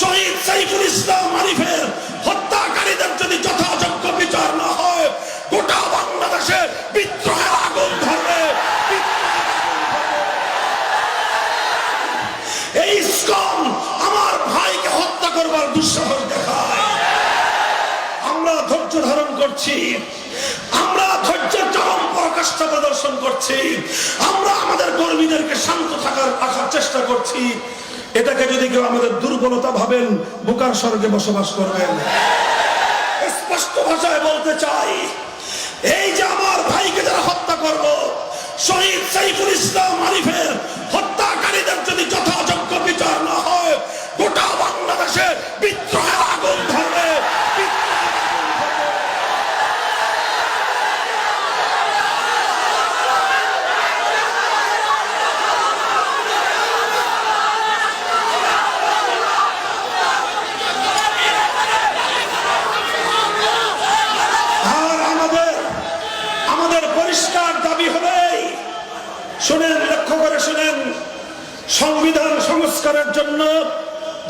শহীদ সাইফুল ইসলাম আরিফের হত্যাকারীদের যদি যথাযোগ্য বিচার না হয়, গোটা বাংলাদেশে বিদ্রোহের আগুন ধরবে। এই ইসকন আমার ভাইকে হত্যা করবার দুঃসাহস দেখায়। আমরা ধৈর্য ধারণ করছি। পরাকাষ্ঠা প্রদর্শন করছি। আমরা আমাদের কর্মীদেরকে শান্ত থাকার আসার চেষ্টা করছি। এটাকে যদি কেউ আমাদের দুর্বলতা ভাবেন, বুকার স্বর্গে বসবাস করবেন। স্পষ্ট ভাষায় বলতে চাই, এই যে আমার ভাইকে যারা হত্যা করল, শহীদ সাইফুল ইসলাম আরিফের হত্যাকারীদের যদি যথাযোগ্য বিচার না হয়, গোটা বাংলাদেশে বিদ্রোহের আগুন ধরবে। আর শুনেন, লক্ষ্য করে শুনেন। সংবিধান সংস্কারের জন্য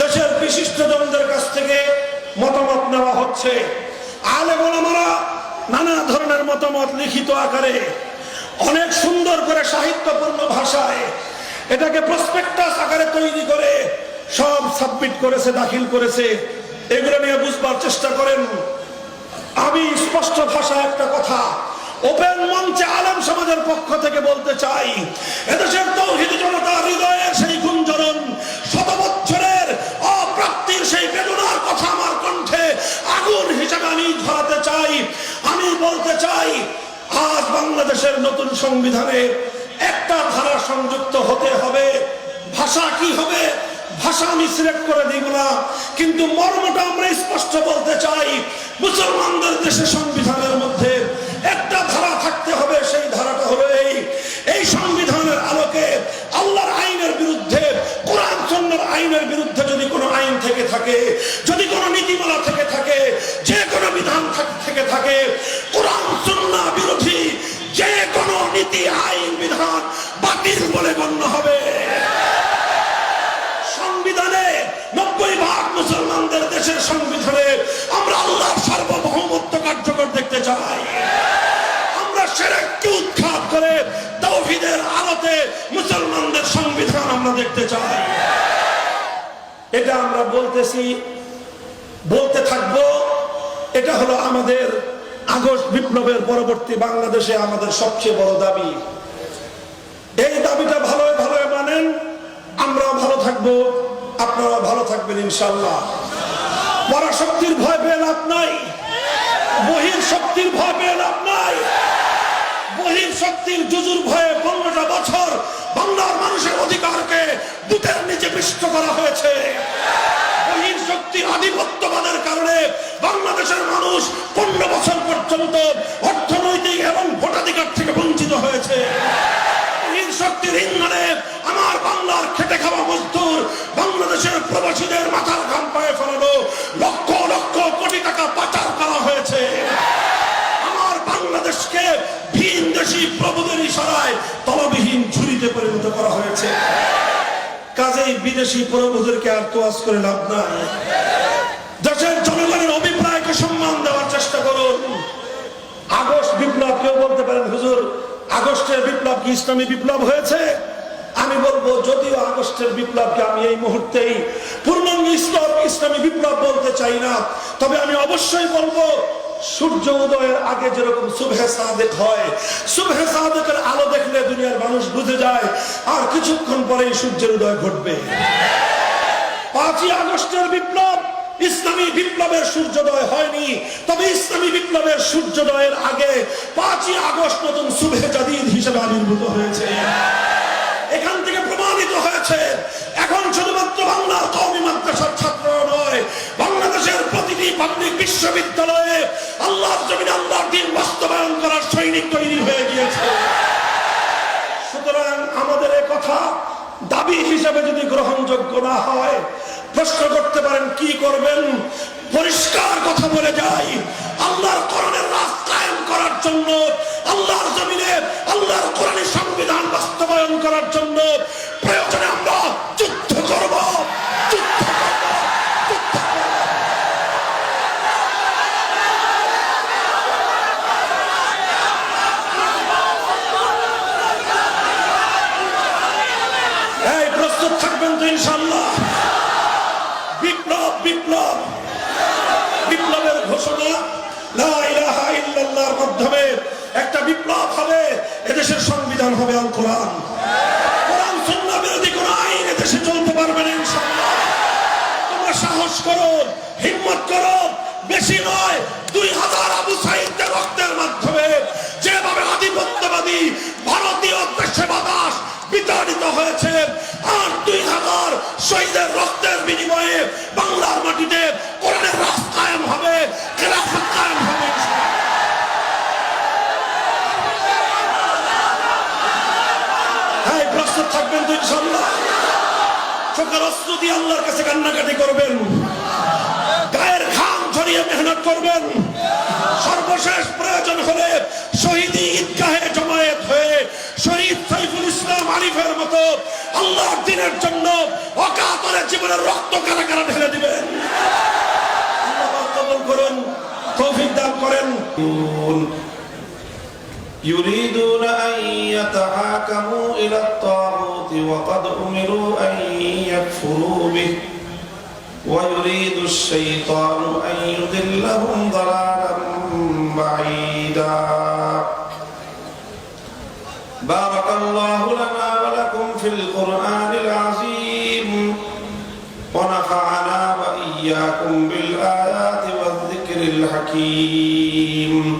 দেশের বিশিষ্ট জনদের কাছ থেকে মতামত নেওয়া হচ্ছে। আলে আমরা নানা ধরনের মতামত লিখিত আকারে, অনেক সুন্দর করে সাহিত্যপূর্ণ ভাষায় এটাকে প্রসপেক্টাস আকারে তৈরি করে সব সাবমিট করেছে, দাখিল করেছে। এগুলো নিয়ে বুঝবার চেষ্টা করেন। আমি স্পষ্ট ভাষা একটা কথা ওপেন মঞ্চে আলম সমাজের পক্ষ থেকে বলতে চাই, এদেশের তৌহিদ জনতা হৃদয়ের সেই গুঞ্জরণ শত বছরের অপ্রাপ্তির সেই বেদনার কথা আমার কণ্ঠে আগুন হিসাবে আমি ধরাতে চাই। আমি বলতে চাই, আজ বাংলাদেশের নতুন সংবিধানে একটা ধারা সংযুক্ত হতে হবে। ভাষা কি হবে? ভাষা আমি সিলেক্ট করে দিব না। কিন্তু মর্মটা আমরা স্পষ্ট বলতে চাই, মুসলমানদের দেশে সংবিধানের মধ্যে ধারা থাকতে হবে, সেই ধারাটা হলো এই। এই সংবিধানের আলোকে আল্লাহর আইনের বিরুদ্ধে, কোরআন সন্ন্যার আইনের বিরুদ্ধে যদি কোনো আইন থেকে থাকে, যদি কোনো নীতিমালা থেকে থাকে, যে কোনো বিধান থেকে, থাকে কোরআন সন্না বিরোধী যে কোনো নীতি, আইন, বিধান বাতিল বলে গণ্য হবে। সংবিধানে নব্বই ভাগ মুসলমানদের দেশের সংবিধানে আমরা আল্লাহর সার্বভৌমত্ব কার্যকর দেখতে চাই। তৌহিদের আলোতে মুসলমানদের সংবিধান আমরা দেখতে চাই। এটা আমরা বলতেছি, বলতে থাকব, এটা হলো আমাদের আগস্ট বিপ্লবের পরবর্তী বাংলাদেশে আমাদের সবচেয়ে বড় দাবি। এই দাবিটা ভালো ভালো মানেন, আমরাও ভালো থাকব আপনারা ভালো থাকবেন ইনশাল্লাহ পরাশক্তির ভয় পেয়ে লাভ নাই বহির শক্তির ভয় পেয়ে লাভ নাই। বহির শক্তির জুজুর ভয়ে পনেরোটা বছর বাংলার মানুষের অধিকারকে বুকের নিচে পিষ্ট করা হয়েছে। বহির শক্তির আধিপত্যবাদের কারণে বাংলাদেশের মানুষ পনেরো বছর পর্যন্ত অর্থনৈতিক এবং ভোটাধিকার থেকে বঞ্চিত হয়েছে। বহির শক্তির ইন্ধনে আমার বাংলার খেটে খাওয়া মজদুর বাংলাদেশের প্রবাসীদের মাথার ঘাম পায়ে ফেলানো লক্ষ ইশারায় তলবিহীন ঝুড়িতে পরিণত করা হয়েছে। কাজেই বিদেশি প্রভুদেরকে আর তোয়াজ করে লাভ নাই। দেশের জনগণের অভিপ্রায়কে সম্মান দেওয়ার চেষ্টা করুন। আগস্ট বিপ্লব কেউ বলতে পারেন, হুজুর, আগস্টের বিপ্লব কি ইসলামী বিপ্লব হয়েছে? আমি বলব, যদিও আগস্টের বিপ্লবকে আমি এই মুহূর্তেই পূর্ণাঙ্গ ইসলাম ইসলামী বিপ্লব বলতে চাই না, তবে আমি অবশ্যই বলব সূর্য উদয়ের আগে যেরকম সুবহে সাদেক হয়, সুবহে সাদেকের আলো দেখলে দুনিয়ার মানুষ বুঝে যায়, আর কিছুক্ষণ পরেই সূর্যের উদয় ঘটবে। পাঁচই আগস্টের বিপ্লব, ইসলামী বিপ্লবের সূর্যোদয় হয়নি। তবে ইসলামী বিপ্লবের সূর্যোদয়ের আগে পাঁচই আগস্ট নতুন শুভে জাদিদ হিসেবে আবির্ভূত হয়েছে। এখান থেকে প্রমাণিত হয়েছে, এখন শুধুমাত্র বাংলার কওমি মাদ্রাসার ছাত্র নয় বাংলাদেশের প্রতিটি পাবলিক বিশ্ববিদ্যালয়ে আল্লাহর জমিনে আল্লাহর দিন বাস্তবায়ন করার সৈনিক তৈরি হয়ে গিয়েছে। সুতরাং আমাদের কথা দাবি হিসেবে যদি গ্রহণযোগ্য না হয়, প্রশ্ন করতে পারেন, কি করবেন? পরিষ্কার কথা বলে যাই, আল্লাহর কোরআনের রাজ কায়েম করার জন্য, আল্লাহর জমিনে আল্লাহর কোরআনের সংবিধান বাস্তবায়ন করার জন্য প্রয়োজনে এদেশের সংবিধান হবে আল কোরআন। কোরআন সুন্না বিরোধী কোন আইন এদেশে চলতে পারবে না ইনশাআল্লাহ। তোমরা সাহস করো, হিম্মত করো, বেশি নয়, দুই হাজার আবু সাইদদের রক্তের মাধ্যমে যেভাবে আধিপত্যবাদী ভারতীয় দেশে বাতাস বিতাড়িত হয়েছে, আর দুই হাজার শহীদের রক্তের বিনিময়ে বাংলার মাটিতে কোরআনের রাস্তায় হবে, খেলাফত কায়েম হবে। প্রস্তুত থাকবেন তো ইনশাল্লাহ চোখের অস্ত্র দিয়ে আল্লাহর কাছে কান্নাকাটি করবেন, গায়ের ঘাম ঝরিয়ে মেহনত করবেন, সর্বশেষ প্রয়োজন হলে শহীদ ঈদগাহে জমায়েত হয়ে শহীদ সাইফুল ইসলাম আরিফের মতো আল্লাহর দিনের জন্য অকাতরে জীবনের রক্ত কারা কারা ঢেলে দিবেন। আল্লাহ কবুল করুন, তৌফিক দান করেন। يريدون أن يتحاكموا إلى الطاغوت وقد أمروا أن يكفروا به ويريد الشيطان أن يضلهم ضلالا بعيدا بارك الله لنا ولكم في القرآن العظيم ونفعنا وإياكم بالآيات والذكر الحكيم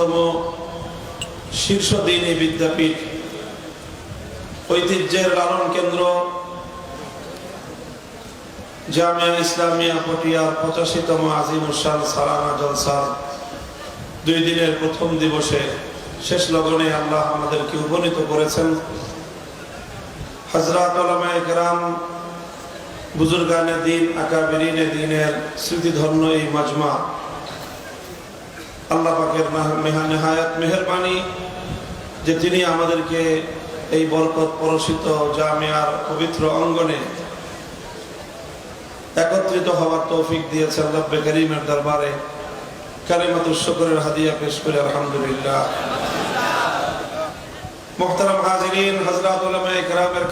অন্যতম শীর্ষ দিনী বিদ্যাপীঠ ঐতিহ্যের লালন কেন্দ্র জামিয়া ইসলামিয়া পটিয়ার পঁচাশিতম আজিম উসান সালানা জলসার দুই দিনের প্রথম দিবসে শেষ লগনে আল্লাহ আমাদেরকে উপনীত করেছেন। হজরত কেরাম বুজুর্গানে দিন, আকাবিরিনে দিনের স্মৃতিধন্য এই মাজমা আল্লাহ পাকের নেহায়াত মেহরবানি যে তিনি আমাদেরকে এই বরকত পরশিত জামিয়ার পবিত্র অঙ্গনে একত্রিত হওয়ার তৌফিক দিয়েছেন রব্বে করিমের দরবারে। কালিমাতুর হাদিয়া পেশ করে আলহামদুলিল্লাহ। হাজিরিন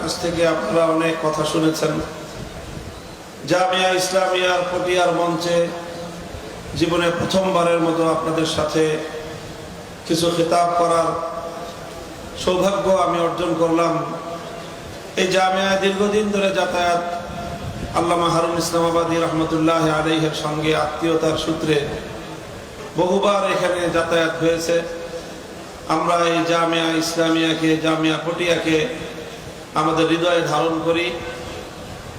কাছ থেকে আপনারা অনেক কথা শুনেছেন। জামিয়া ইসলামিয়ার পটিয়ার মঞ্চে জীবনে প্রথমবারের মতো আপনাদের সাথে কিছু খেতাব করার সৌভাগ্য আমি অর্জন করলাম। এই জামিয়া দীর্ঘদিন ধরে যাতায়াত আল্লামা হারুন ইসলামাবাদী রহমতুল্লাহ আলহের সঙ্গে আত্মীয়তার সূত্রে বহুবার এখানে যাতায়াত হয়েছে। আমরা এই জামিয়া ইসলামিয়াকে, জামিয়া পটিয়াকে আমাদের হৃদয়ে ধারণ করি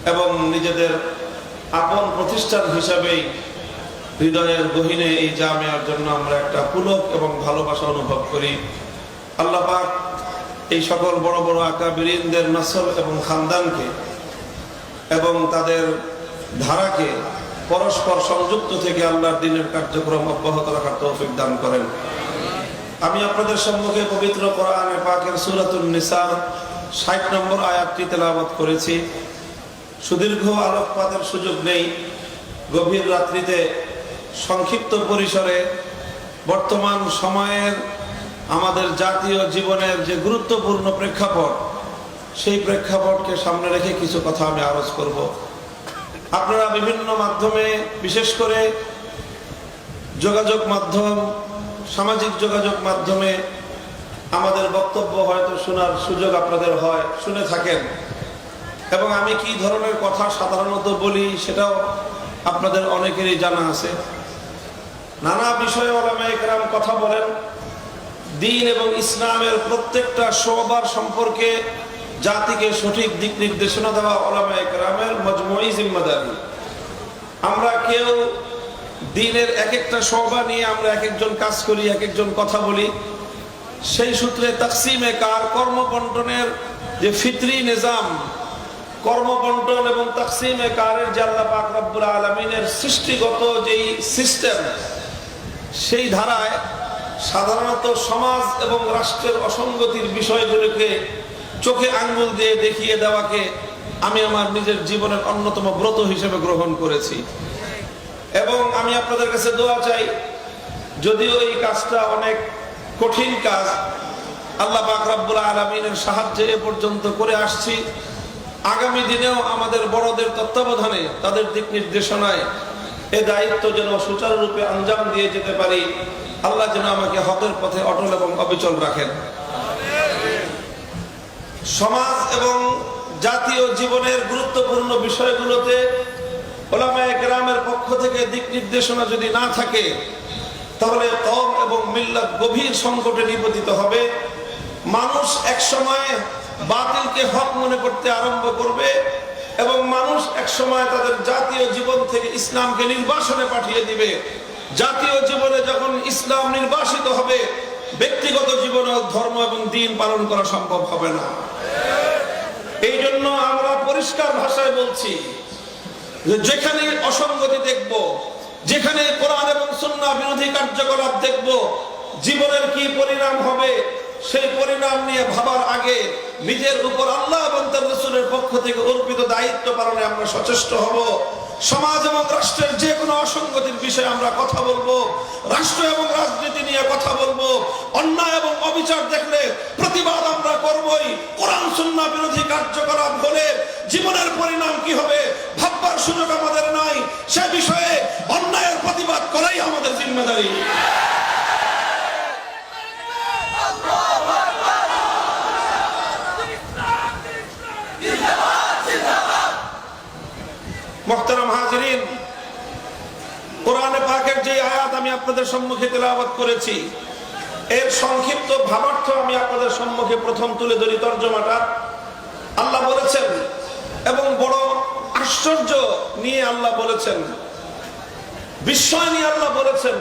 এবং নিজেদের আপন প্রতিষ্ঠান হিসাবেই হৃদয়ের গহীনে এই জামিয়ার জন্য আমরা একটা পুলক এবং ভালোবাসা অনুভব করি। আল্লাহ পাক এই সকল বড় বড় আকাবিরিনদের নসল এবং খানদানকে এবং তাদের ধারাকে পরস্পর সংযুক্ত থেকে আল্লাহর দিনের কার্যক্রম অব্যাহত রাখার তৌফিক দান করেন। আমি আপনাদের সম্মুখে পবিত্র কোরআনে পাকের সুরাতুল নিসার ষাট নম্বর আয়াতটি তেলাওয়াত করেছি। সুদীর্ঘ আলোকপাতের সুযোগ নেই। গভীর রাত্রিতে সংক্ষিপ্ত পরিসরে বর্তমান সময়ের আমাদের জাতীয় জীবনের যে গুরুত্বপূর্ণ প্রেক্ষাপট, সেই প্রেক্ষাপটকে সামনে রেখে কিছু কথা আমি আরজ করব। আপনারা বিভিন্ন মাধ্যমে, বিশেষ করে যোগাযোগ মাধ্যম, সামাজিক যোগাযোগ মাধ্যমে আমাদের বক্তব্য হয়তো শোনার সুযোগ আপনাদের হয়, শুনে থাকেন। এবং আমি কি ধরনের কথা সাধারণত বলি সেটাও আপনাদের অনেকেরই জানা আছে। নানা বিষয়ে ওলামাইকরাম কথা বলেন। দিন এবং ইসলামের প্রত্যেকটা শোবার সম্পর্কে জাতিকে সঠিক দিক নির্দেশনা দেওয়া ওলামাইকরামের মজমুই জিম্মাদারি। আমরা কেউ দিনের এক একটা সভা নিয়ে আমরা এক একজন কাজ করি এক একজন কথা বলি। সেই সূত্রে তাকসিমে কার কর্মবন্টনের যে ফিতরি নিজাম, কর্মবন্টন এবং তাকসিমে কারের আল্লাহ পাক রব্বুল আলমিনের সৃষ্টিগত যেই সিস্টেম সেই ধারায় সাধারণত সমাজ এবং রাষ্ট্রের অসঙ্গতির বিষয়গুলোকে চোখে আঙ্গুল দিয়ে দেখিয়ে দেওয়াকে আমি আমার নিজের জীবনের অন্যতম ব্রত হিসেবে গ্রহণ করেছি। এবং আমি আপনাদের কাছে দোয়া চাই, যদিও এই কাজটা অনেক কঠিন কাজ, আল্লাহ পাক রব্বুল আলমিনের সাহায্যে এ পর্যন্ত করে আসছি। আগামী দিনেও আমাদের বড়দের তত্ত্বাবধানে, তাদের দিক নির্দেশনায় এ দায়িত্ব যেন সুচারুরূপে আঞ্জাম দিয়ে যেতে পারি। আল্লাহ যেন আমাকে হকের পথে অটল এবং অবিচল রাখেন। সমাজ এবং জাতীয় জীবনের গুরুত্বপূর্ণ বিষয়গুলোতে ওলামায় গ্রামের পক্ষ থেকে দিক নির্দেশনা যদি না থাকে, তাহলে কম এবং মিল্লাত গভীর সংকটে নিপতিত হবে। মানুষ এক সময় বাতিলকে হক মনে করতে আরম্ভ করবে এবং মানুষ এক সময় তাদের জাতীয় জীবন থেকে ইসলামকে নির্বাসনে পাঠিয়ে দিবে। জাতীয় জীবনে যখন ইসলাম নির্বাসিত হবে, ব্যক্তিগত জীবনে ধর্ম এবং দিন পালন করা সম্ভব হবে না। এই জন্য আমরা পরিষ্কার ভাষায় বলছি যেখানে অসঙ্গতি দেখব, যেখানে কোরআন এবং সুন্নাহ বিরোধী কার্যকলাপ দেখব, জীবনের কি পরিণাম হবে, সেই পরিণাম নিয়ে ভাবার আগে নিজের উপর আল্লাহ এবং তার রসুলের পক্ষ থেকে অর্পিত দায়িত্ব পালনে আমরা সচেষ্ট হব। সমাজ এবং রাষ্ট্রের যে কোনো অসঙ্গতির বিষয়ে আমরা কথা বলব। রাষ্ট্র এবং রাজনীতি নিয়ে কথা বলব। অন্যায় এবং অবিচার দেখলে প্রতিবাদ আমরা করবই। কোরআন, সুন্নাহ বিরোধী কার্যকলাপ হলে জীবনের পরিণাম কি হবে ভাববার সুযোগ আমাদের নাই। সে বিষয়ে অন্যায়ের প্রতিবাদ করাই আমাদের জিম্মেদারি। কোরআনে আল্লাহ বলেছেন, এবং বড় আশ্চর্য নিয়ে আল্লাহ বলেছেন, বিস্ময় নিয়ে আল্লাহ বলেছেন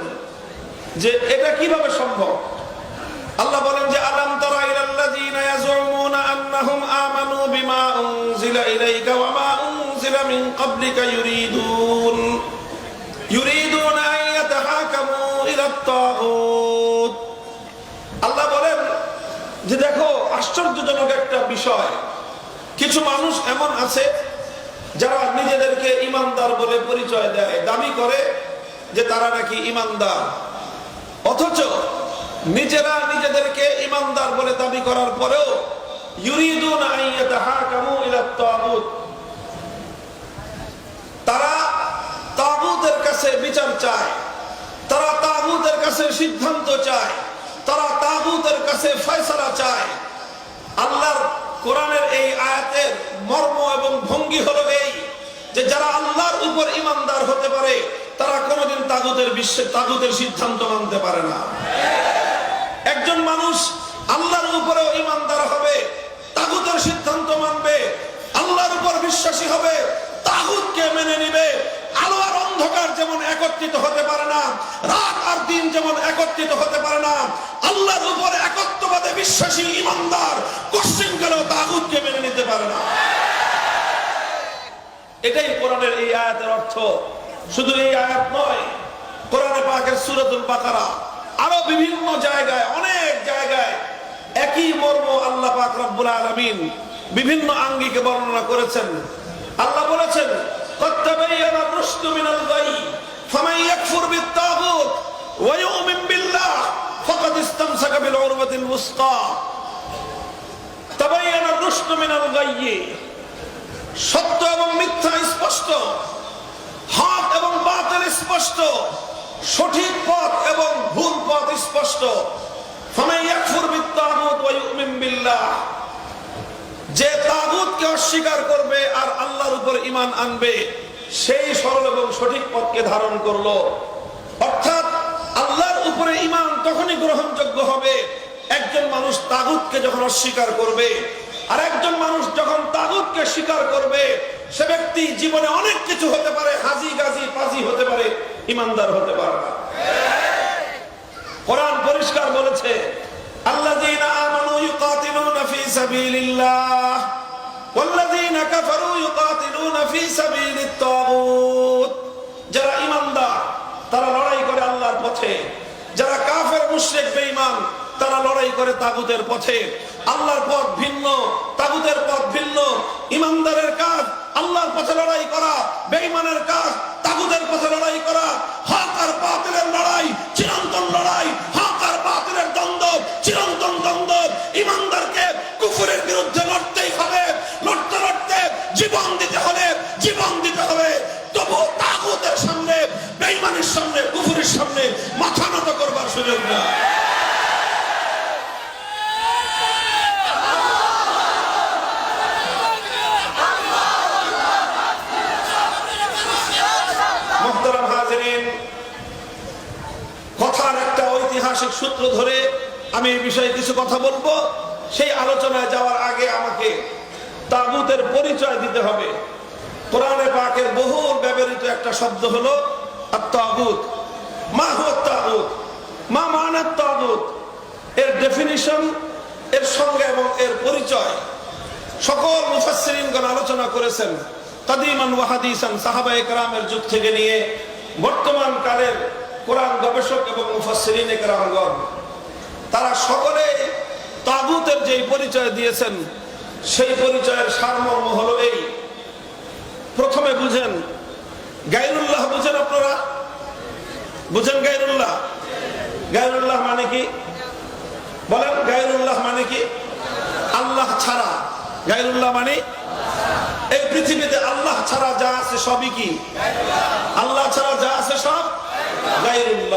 যে এটা কীভাবে সম্ভব? আল্লাহ বলেন যে, আলাম তারা ইলাল্লাযীনা ইয়াজুমুনা আন্নাহুম আমানু বিমা উনজিলা ইলাইকা ওয়া মা উনজিলা মিন ক্বাবলিকা ইউরিদুন ইউরিদুনা আন ইয়াতাহাকামু ইলাত তাগুত আল্লাহ বলেন যে দেখো, আশ্চর্যজনক একটা বিষয়। কিছু মানুষ এমন আছে যারা নিজেদেরকে ইমানদার বলে পরিচয় দেয়, দাবি করে যে তারা নাকি ইমানদার। অথচ নিজেরা নিজেদেরকে ইমানদার বলে দাবি করার পরেও ইউরিদুন আইয়াতাহাকামু ইলা তাগুত তারা তাগুতের কাছে বিচার চায়, তারা তাগুতের কাছে সিদ্ধান্ত চায়, তারা তাগুতের কাছে ফয়সলা চায়। আল্লাহর কোরআনের এই আয়াতের মর্ম এবং ভঙ্গি হলো এই যে যারা আল্লাহর উপর ইমানদার হতে পারে, তারা কোনোদিন তাগুতের বিশ্বে তাগুতের সিদ্ধান্ত মানতে পারে না। একজন মানুষ আল্লাহর উপরেও ইমানদার হবে তাগুতের সিদ্ধান্ত মানবে, আল্লাহর উপর বিশ্বাসী হবে তাগুতকে মেনে নিবে। আলো আর অন্ধকার যেমন একত্রিত হতে পারে না, রাত আর দিন যেমন একত্রিত হতে পারে না, আল্লাহর উপর একত্ববাদে বিশ্বাসী ইমানদার কোশ্চিন গেলেও তাগুতকে মেনে নিতে পারে না। এটাই কোরআনের এই আয়াতের অর্থ। শুধু এই আয়াত নয়, কোরআনে পাকের সুরতুল বাকারা আরও বিভিন্ন জায়গায়, অনেক জায়গায় একই মর্ম আল্লাহ পাক রব্বুল আলামিন বিভিন্ন আঙ্গিকে বর্ণনা করেছেন। আল্লাহ বলেছেন কত্তাবাইয়ানা রুশদু মিনাল গাই ফামান ইয়াকফুর বিত-তাগুত, ওয়া ইউমিন বিল্লাহ, ফাকাদ ইসতামসাকা বিল উরওয়াতিল উসকা। তাবাইয়ানা রুশদু সত্য এবং মিথ্যা স্পষ্ট হাত এবং বাতিল স্পষ্ট, সঠিক পথ এবং ভুল পথ স্পষ্ট। ফামান ইয়াকফুর বিত-তাগুত বিল্লাহ। যে তাগুতকে অস্বীকার করবে আর আল্লাহর উপর ইমান আনবে, সেই সরল এবং সঠিক পথকে ধারণ করল। অর্থাৎ আল্লাহর উপরে ইমান তখনই গ্রহণযোগ্য হবে, একজন মানুষ তাগুতকে যখন অস্বীকার করবে, আর একজন মানুষ যখন তাগুতকে স্বীকার করবে, সে ব্যক্তি জীবনে অনেক কিছু হতে পারে, হাজি, গাজি, পাজি হতে পারে ইমানদার হতে পারে না। কোরআন পরিষ্কার বলেছে, আল্লাযীনা ইউকাতিলুনা ফি সাবিলিল্লাহ ওয়াল্লাযীনা কাফারু ইউকাতিলুনা ফি সাবিলিত তাগুত যারা ঈমানদার তারা লড়াই করে আল্লাহর পথে। যারা কাফের, মুশরিক, বেঈমান, তারা লড়াই করে তাগুতের পথে। আল্লাহর পথ ভিন্ন, তাগুতের পথ ভিন্ন। ইমানদারের কাজ আল্লাহর পথে লড়াই করা, বেঈমানের কাজ তাগুতের পথে লড়াই করা। বিরুদ্ধে লড়তেই হবে, লড়তে লড়তে জীবন দিতে হলে জীবন দিতে হবে। তবু তাগুতের সামনে, বেঈমানের সামনে, কুফুরের সামনে মাথা নত করবার সুযোগ না। কথার একটা ঐতিহাসিক সূত্র ধরে আমি এই বিষয়ে কিছু কথা বলব। সেই আলোচনায় যাওয়ার আগে আমাকে তাগুতের পরিচয় দিতে হবে। কোরআনে পাকের বহুল ব্যবহৃত একটা শব্দ হলো আত্মাগুত মা হো তাগুত মা মানাত তাগুত এর ডেফিনিশন এর সঙ্গে এবং এর পরিচয়। সকল মুফাসসিরিনগণ আলোচনা করেছেন কাদিমান ওয়া হাদিসান সাহাবা একরামের যুগ থেকে নিয়ে বর্তমান কালের কোরআন গবেষক এবং মুফাসসিরিন একরামগণ। তারা সকলে তাগুতের যে পরিচয় দিয়েছেন, সেই পরিচয়ের সারমর্ম হলো এই। প্রথমে বুঝেন গাইরুল্লাহ বুঝেন আপনারা? বুঝেন গাইরুল্লাহ গাইরুল্লাহ মানে কি? বলেন গাইরুল্লাহ মানে কি? আল্লাহ ছাড়া। গাইরুল্লাহ মানে? এই পৃথিবীতে আল্লাহ ছাড়া যা আছে সবই কি? আল্লাহ ছাড়া যা আছে সব গাইরুল্লাহ